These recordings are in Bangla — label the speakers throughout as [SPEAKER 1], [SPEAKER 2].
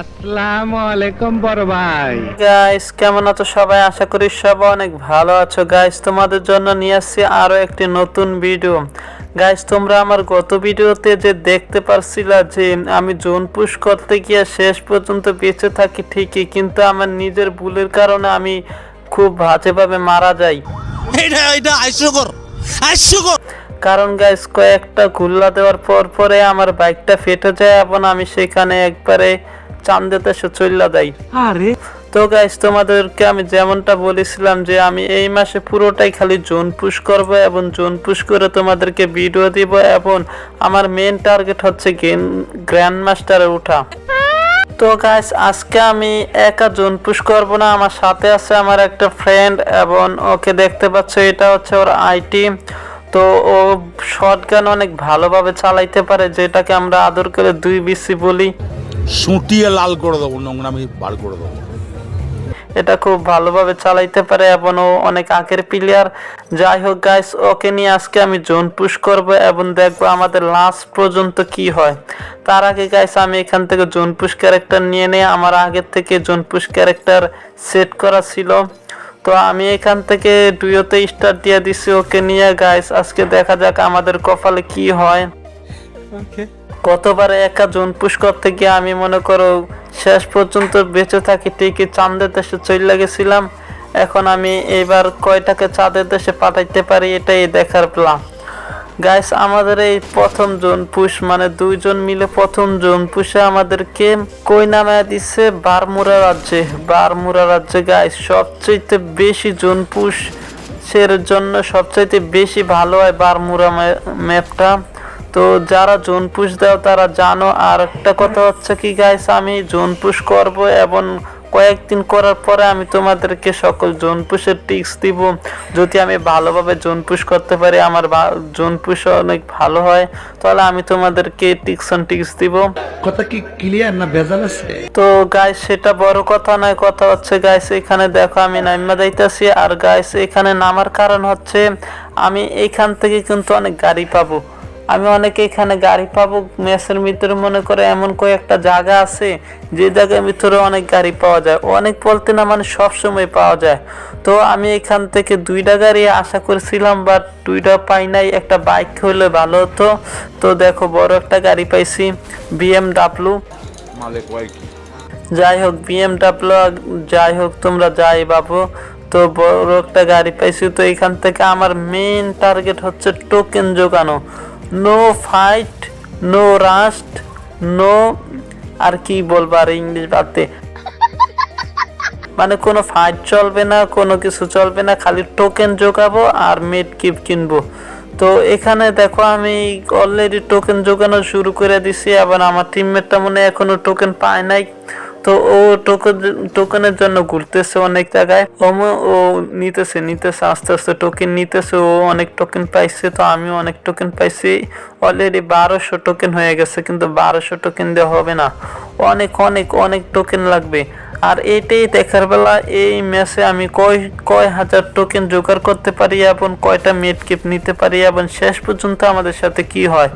[SPEAKER 1] আসসালামু আলাইকুম বড় ভাই।
[SPEAKER 2] গাইস কেমন আছো সবাই? আশা করি সবাই অনেক ভালো আছো। গাইস তোমাদের জন্য নিয়ে আসছি আরও একটি নতুন ভিডিও গাইস তোমরা আমার গত ভিডিওতে যে দেখতে পারছিলা যে আমি জোন পুশ করতে গিয়ে শেষ পর্যন্ত বেঁচে থাকি ঠিকই কিন্তু আমার নিজের ভুলের কারণে আমি খুব বাজেভাবে মারা যাই।
[SPEAKER 3] এটা এটা
[SPEAKER 2] কারণ গাইস কয়েকটা গুল্লা দেওয়ার পর পরে আমার বাইকটা ফেটে যায় এবং আমি সেখানে একবারে চান্দেতে সে চল্লা দেয়
[SPEAKER 1] আরে।
[SPEAKER 2] তো গাইস তোমাদেরকে আমি যেমনটা বলেছিলাম যে আমি এই মাসে পুরোটাই খালি জোন পুশ করব এবং জোন পুশ করে তোমাদেরকে ভিডিও দিব এবং আমার মেন টার্গেট হচ্ছে গেম গ্র্যান্ড মাস্টারে ওঠা তো গাইস আজকে আমি একা জোন পুশ করব না আমার সাথে আছে আমার একটা ফ্রেন্ড এবং ওকে দেখতে পাচ্ছ এটা হচ্ছে ওর আইটি তো ও শর্ট গান অনেক ভালোভাবে চালাইতে পারে যেটাকে আমরা আদর করে দুই বিসি বলি।
[SPEAKER 3] সুটিয়ে লাল করে দেবো নোংরামি বার করে দেবো।
[SPEAKER 2] এটা খুব ভালোভাবে চালাইতে পারে এবং ও অনেক আগের প্লেয়ার যাই হোক গাইস ওকে নিয়ে আজকে আমি জোন পুশ করব এবং দেখব আমাদের লাস্ট পর্যন্ত কি হয়। তার আগে গাইস আমি এখান থেকে জোন পুশ ক্যারেক্টার নিয়ে নিয়ে আমার আগের থেকে জোন পুশ ক্যারেক্টার সেট করা ছিল। তো আমি এখান থেকে ডুয়োতে স্টার্ট দিয়ে দিছি ওকে নিয়ে গাইস আজকে দেখা যাক আমাদের কপালে কি হয়। গতবারে একা জোন পুশ করতে গিয়ে আমি মনে করো শেষ পর্যন্ত বেঁচে থাকি, ঠিকই চাঁদের দেশে চলে গেছিলাম। এখন আমি এবার কয়টাকে চাঁদের দেশে পাঠাইতে পারি এটাই দেখার প্ল্যান গাইস আমাদের এই প্রথম জোন পুশ মানে দুইজন মিলে প্রথম জোন পুষে আমাদেরকে কই নামে দিচ্ছে বারমুরা রাজ্যে। বারমুরা রাজ্যে গাইস সবচেয়ে বেশি জোন পুশ সের জন্য সবচাইতে বেশি ভালো হয় বারমুরা ম্যাপটা তো যারা জোন পুশ দাও তারা জানো আর একটা কথা হচ্ছে কি গাইস আমি জোন পুশ করব এবং কয়েকদিন করার পরে আমি তোমাদেরকে সকল জোন পুশের টিক্স দিব। যদি আমি ভালোভাবে জোন পুশ করতে পারি আমার জোন পুশ অনেক ভালো হয় তাহলে আমি তোমাদেরকে টিক্স অন টিক্স দিব।
[SPEAKER 4] কথা কি ক্লিয়ার না ভেজাল আছে?
[SPEAKER 2] তো গাইস সেটা বড় কথা নয় কথা হচ্ছে গাইস এখানে দেখো আমি নাইমা যাইতেছি আর গাইস এখানে নামার কারণ হচ্ছে আমি এখান থেকে কিন্তু অনেক গাড়ি পাবো। আমি অনেকে এখানে গাড়ি পাবো মেসের ভিতরে মনে করে এমন কয়েকটা জায়গা আছে যে জায়গার ভিতরে অনেক গাড়ি পাওয়া যায়। অনেক বলতে না মানে সব সময় পাওয়া যায়। তো আমি এখান থেকে দুইটা গাড়ি আশা করেছিলাম বাট দুইটা পাই নাই একটা বাইক হলে ভালো হতো। তো দেখো বড় একটা গাড়ি পাইছি বিএমডাব্লিউ
[SPEAKER 3] মালে কয়
[SPEAKER 2] যাই হোক বিএমডাব্লিউ যাই হোক তোমরা যাই বাবু তো বড় একটা গাড়ি পাইছি তো এখান থেকে আমার মেইন টার্গেট হচ্ছে token জোগানো। No fight no rust no আর কি বলব আর ইংলিশ বাদতে। মানে কোনো ফাইট চলবে না, কোনো কিছু চলবে না, খালি টোকেন জোগাবো আর মেড কিপ কিনবো। তো এখানে দেখো আমি অলরেডি টোকেন জোগানো শুরু করে দিছি, আবার আমার টিমমেটটা মনে এখনও টোকেন পায় নাই। তো ও টোকেন, টোকেনের জন্য ঘুরতেছে অনেক জায়গায়। ও নিতেছে নিতেছে, আস্তে আস্তে টোকেন নিতেছে। ও অনেক টোকেন পাইছে, তো আমিও অনেক টোকেন পাইছি। অলরেডি বারোশো টোকেন হয়ে গেছে, কিন্তু বারোশো টোকেন দেওয়া হবে না। অনেক অনেক অনেক টোকেন লাগবে। আর এটাই দেখার বেলা এই ম্যাচে আমি কয় কয় হাজার টোকেন জোগাড় করতে পারি এবং কয়টা মেড কিপ নিতে পারি এবং শেষ পর্যন্ত আমাদের সাথে কি হয়?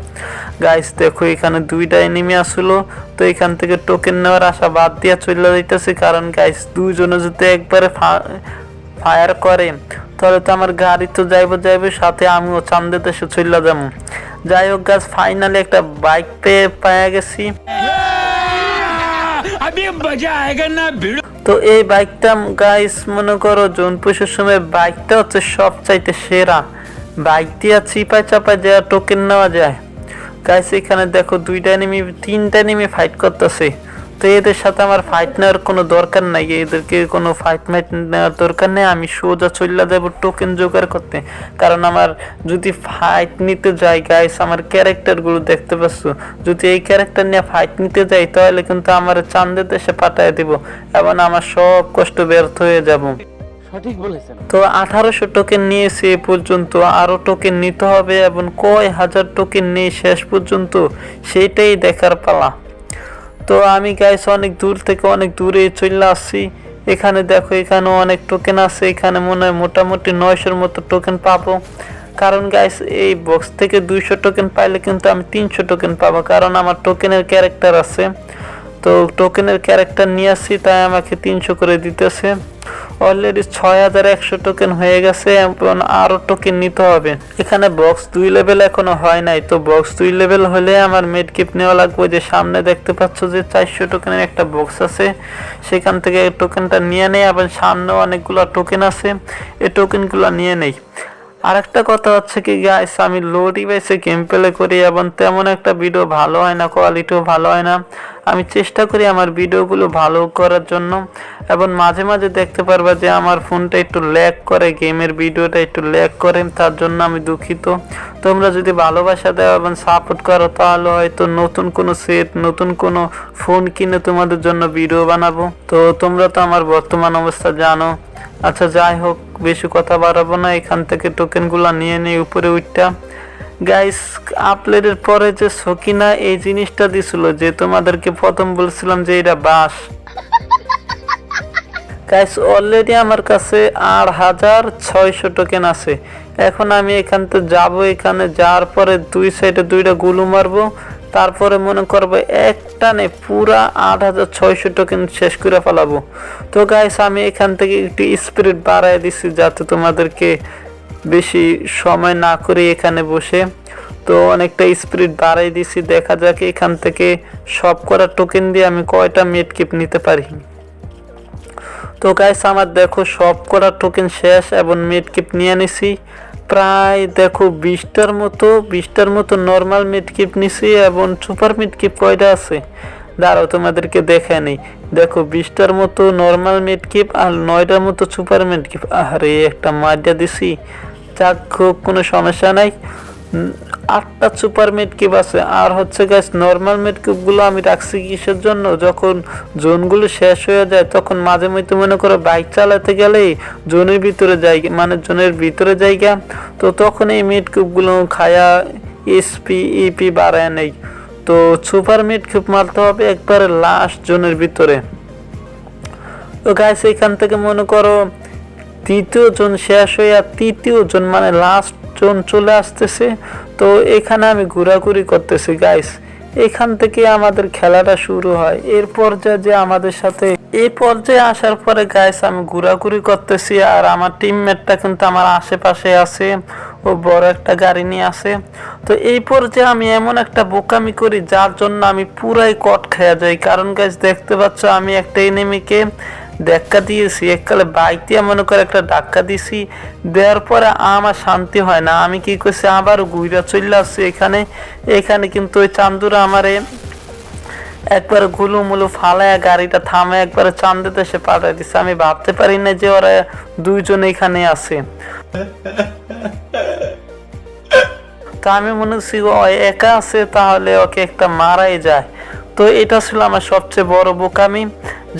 [SPEAKER 2] গাইস দেখো এখানে দুইটা এনিমি আসলো, তো এখান থেকে টোকেন নেওয়ার আশা বাদ দিয়া চলে যাইতেছে কারণ গাইস দুইজনে যদি একবারে ফায়ার করে, তাহলে তো আমার গাড়ি তো যাইবো, যাইবে, সাথে আমিও চান্দে দেশে চলে যাব। যাই হোক গাছ ফাইনালি একটা বাইক পেয়ে পাওয়া গেছি। তো এই বাইকটা গাইস মনে করো জুন পুষের সময় বাইকটা হচ্ছে সব চাইতে সেরা। বাইক দিয়ে চিপায় চাপায় দেওয়া টোকেন নেওয়া যায়। গাইস এখানে দেখো, দুইটা নেমে তিনটা নেমে ফাইট করতেছে। তো এদের সাথে আমার ফাইট নেওয়ার কোনো দরকার নাই। এদেরকে কোনো ফাইট মাইট নেওয়ার দরকার নেই। আমি সোজা চলে যাব টোকেন জোগাড় করতে। কারণ আমার যদি ফাইট নিতে যাই গাইস আমার ক্যারেক্টারগুলো দেখতে পাচ্ছ। যদি এই ক্যারেক্টার নিয়ে ফাইট নিতে যাই তাহলে কিন্তু আমার চাঁদের দেশে পাঠায় দিব। এবং আমার সব কষ্ট ব্যর্থ হয়ে যাব। তো আঠারোশো টোকেন নিয়েছে এ পর্যন্ত। আরও টোকেন নিতে হবে এবং কয় হাজার টোকেন নেই শেষ পর্যন্ত সেটাই দেখার পালা। তো আমি গাইস অনেক দূর থেকে অনেক দূরে চলে আসছি। এখানে দেখো এখানে অনেক টোকেন আছে। এখানে মনে হয় মোটামুটি নয়শোর মতো টোকেন পাবো। কারণ গাইস এই বক্স থেকে দুইশো টোকেন পাইলে কিন্তু আমি তিনশো টোকেন পাবো। কারণ আমার টোকেনের ক্যারেক্টার আছে। তো টোকেনের ক্যারেক্টার নিয়ে আসছি, তাই আমাকে তিনশো করে দিতেছে। অলরেডি ছয় হাজার একশো টোকেন হয়ে গেছে এবং আরও টোকেন নিতে হবে। এখানে বক্স দুই লেভেল এখনও হয় নাই, তো বক্স দুই লেভেল হলে আমার মেড কিপ নেওয়া লাগবে যে সামনে দেখতে পাচ্ছ যে চারশো টোকেনের একটা বক্স আছে। সেখান থেকে টোকেনটা নিয়ে নেই এবং সামনে অনেকগুলো টোকেন আছে। এই টোকেনগুলো নিয়ে নেই। আরেকটা কথা হচ্ছে কি গাইস আমি লো ডিভাইসে গেম প্লে করি এবং তেমন একটা ভিডিও ভালো হয় না কোয়ালিটিও ভালো হয় না। আমি চেষ্টা করি আমার ভিডিওগুলো ভালো করার জন্য এবং মাঝে মাঝে দেখতে পারবা যে আমার ফোনটা একটু ল্যাগ করে গেমের ভিডিওটা একটু ল্যাগ করে, তার জন্য আমি দুঃখিত। তোমরা যদি ভালোবাসা দাও এবং সাপোর্ট করো, তাহলে হয়তো নতুন কোনো সেট নতুন কোনো ফোন কিনে তোমাদের জন্য ভিডিও বানাবো। তো তোমরা তো আমার বর্তমান অবস্থা জানো। আচ্ছা যাই হোক, বেশি কথা বাড়াবো না, এখান থেকে টোকেনগুলো নিয়ে নিই, উপরে উঠটা। গাইস আপলোডের পরে যে সকিনা এই জিনিসটা দিছিল, যে তোমাদেরকে প্রথম বলছিলাম যে এটা বাস। গাইস অলরেডি আমার কাছে আট হাজার ছয়শো টোকেন আছে। এখন আমি এখান তো যাব, এখানে যাওয়ার পরে দুই সাইডে দুইটা গুলু মারবো। তারপরে মনে করব একটানে পুরা আট হাজার ছয়শো টোকেন শেষ করে ফেলাবো। তো গাইস আমি এখান থেকে একটু স্পিরিট বাড়াই দিছি যাতে তোমাদেরকে বেশি সময় না করে এখানে বসে। তো অনেকটা স্পিরিট বাড়াই দিছি, দেখা যাক এখান থেকে সব করা টোকেন দিয়ে আমি কয়টা মেট কিপ নিতে পারি। তো গাইস আমার দেখো সব করা টোকেন শেষ এবং মিড কিপ নিয়ে নিছি। প্রায় দেখো বিশটার মতো বিশটার মতো নর্মাল মিড কিপ নিছি এবং সুপার মিড কিপ কয়টা আছে? দাঁড়াও, তোমাদেরকে দেখে নেই। দেখো বিশটার মতো নর্মাল মিড কিপ আর নয়টার মতো সুপার মিডকিপ আরে একটা মারিয়া দিছি। যাক খুব কোনো সমস্যা নাই। আটটা সুপার মিড কিপ আছে। আর হচ্ছে গ্যাস নর্মাল মিড কিপগুলো আমি রাখছি কিসের জন্য? যখন জোনগুলো শেষ হয়ে যায়, তখন মাঝে মধ্যে মনে করো বাইক চালাতে গেলেই জোনের ভিতরে যাই মানে জোনের ভিতরে জায়গা। তো তখন এই মিড কিপগুলো খায়া এসপি ইপি বাড়ায় নেই। তো সুপার মিড কিপ মারতে হবে একবারে লাস্ট জোনের ভিতরে। তো গাইস এখান থেকে মনে করো, তৃতীয় জন শেষ হয়ে আর তৃতীয় জন মানে লাস্ট জন চলে আসতেছে। তো এখানে আমি ঘোরাঘুরি করতেছি গাইস এখান থেকে আমাদের খেলাটা শুরু হয়। এর পর্যায়ে যে আমাদের সাথে এই পর্যায়ে আসার পরে গাইস আমি ঘোরাঘুরি করতেছি আর আমার টিমমেটটা কিন্তু আমার আশেপাশে আছে ও বড় একটা গাড়ি নিয়ে আসে তো এই পর্যায়ে আমি এমন একটা বোকামি করি, যার জন্য আমি পুরাই কট খেয়ে যাই। কারণ গাইস দেখতে পাচ্ছ, আমি একটা এনিমিকে ধাক্কা দিয়েছি, এককালে বাইক দিয়ে মনে করে একটা ধাক্কা দিয়েছি দেওয়ার পরে আমার শান্তি হয় না। আমি কি করছি, আবার ঘুরে চলে আসছি এখানে। এখানে কিন্তু ওই চান্দুরা আমারে একবার গুলু মুলু ফালায় গাড়িটা থামে একবার চান্দে দেশে পাঠাই দিচ্ছে আমি ভাবতে পারি না যে ওরা দুইজন এখানে আছে। তো আমি মনে করছি, ও একা আছে, তাহলে ওকে একটা মারাই যায়। তো এটা ছিল আমার সবচেয়ে বড় বোকামি।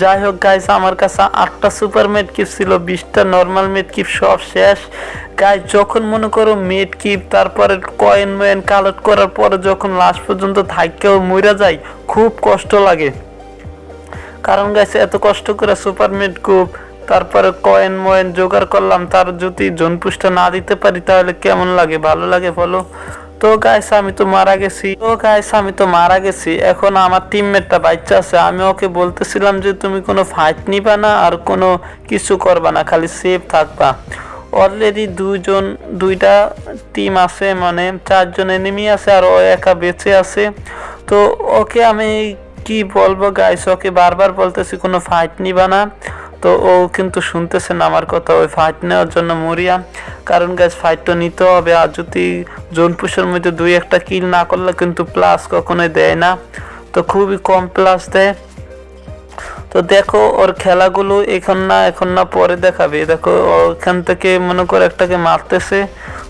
[SPEAKER 2] যাই হোক গাইস আমার কাছে আটটা সুপার মেড কিপ ছিল, বিশটা নর্মাল মেড কিপ সব শেষ। গাইস যখন মনে করো মেড কিপ তারপরে কয়েন ময়েন কালেক্ট করার পরে যখন লাস্ট পর্যন্ত থাকেও মইরা যায় খুব কষ্ট লাগে। কারণ গাইছে এত কষ্ট করে সুপার মিড কুপ তারপরে কয়েন ময়েন জোগাড় করলাম, তার যদি জনপুষ্টা না দিতে পারি তাহলে কেমন লাগে? ভালো লাগে বলো? তো গাইস আমি তো মারা গেছি। তো গাইস আমি তো মারা গেছি। এখন আমার টিমমেটটা বাচ্চা আছে। আমি ওকে বলতেছিলাম যে, তুমি কোনো ফাইট নিবা না আর কোনো কিছু করবা না, খালি সেফ থাকবা। অলরেডি দুইজন, দুইটা টিম আছে মানে চারজন এনিমি আছে আর ও একা বেঁচে আছে। তো ওকে আমি কি বলব গাইস ওকে বারবার বলতেছি, কোনো ফাইট নিবা না। তো ও কিন্তু শুনতেছে না আমার কথা। ওই ফাইট নেওয়ার জন্য মরিয়া, কারণ গাইস ফাইটটা নিতে হবে। আর যদি জোনপুষের মধ্যে দুই একটা কিল না করলে কিন্তু প্লাস কখনোই দেয় না। তো খুবই কম প্লাস দেয়। তো দেখো ওর খেলাগুলো এখন না এখন না পরে দেখাবে। দেখো ওখান থেকে মনে করে একটাকে মারতেছে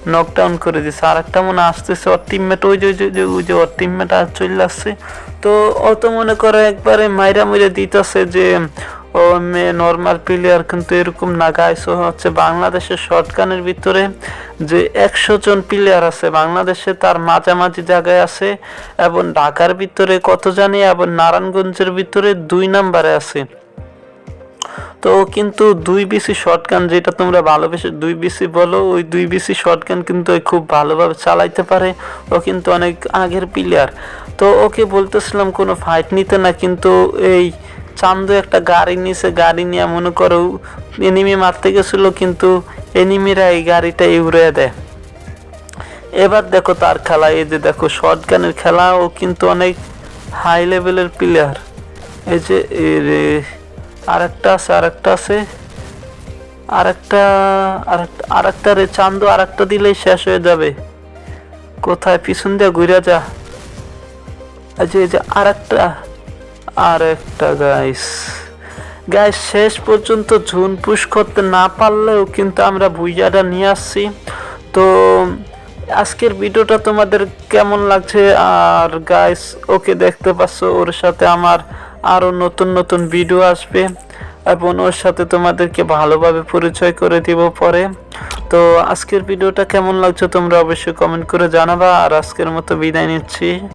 [SPEAKER 2] নকডাউন করে দিছে। আর একটা মনে আসতেছে ওর টিমমেট ওই যে, ওই যে- যে, ওই যে ওর টিমমেট আর চলে আসছে। তো ও তো মনে করে একবারে মাইরা মুইরা দিতেছে যে ও মেয়ে নর্মাল প্লেয়ার কিন্তু এরকম না গাইস হচ্ছে বাংলাদেশের শর্টগানের ভিতরে যে একশো জন প্লেয়ার আছে, বাংলাদেশে তার মাঝামাঝি জায়গায় আছে এবং ঢাকার ভিতরে কত জানি এবং নারায়ণগঞ্জের ভিতরে দুই নাম্বারে আছে। তো কিন্তু দুই বিসি শর্টগান যেটা তোমরা ভালোবেসে দুই বিসি বলো, ওই দুই বিসি শর্টগান কিন্তু খুব ভালোভাবে চালাইতে পারে। ও কিন্তু অনেক আগের প্লেয়ার তো ওকে বলতেছিলাম কোনো ফাইট নিতে না, কিন্তু এই চান্দু একটা গাড়ি নিছে, গাড়ি নিয়ে মনে করো এনিমি মারতে গেছিল, কিন্তু এনিমিরা এই গাড়িটা উড়ে দেয়। এবার দেখো তার খেলা, এই যে দেখো শর্ট গানের খেলা, ও কিন্তু অনেক হাই লেভেলের প্লেয়ার এই যে আরেকটা আছে আরেকটা আছে। আরেকটা আরেকটা আরেকটা রে, চান্দু আরেকটা দিলেই শেষ হয়ে যাবে। কোথায়? পিছন দিয়ে ঘুরে যা। এই যে, এই আরেকটা আরেকটা গাইস গাইস শেষ পর্যন্ত ঝুন পুশ করতে না পারলেও কিন্তু আমরা ভুইয়াটা নিয়ে আসছি। তো, আজকের ভিডিওটা তোমাদের কেমন লাগছে? আর গাইস ওকে দেখতে পাচ্ছ, ওর সাথে আমার আরও নতুন নতুন ভিডিও আসবে। এবং ওর সাথে তোমাদেরকে ভালোভাবে পরিচয় করে দিব পরে। তো, আজকের ভিডিওটা কেমন লাগছে তোমরা অবশ্যই কমেন্ট করে জানাবা। আর আজকের মতো বিদায় নিচ্ছি।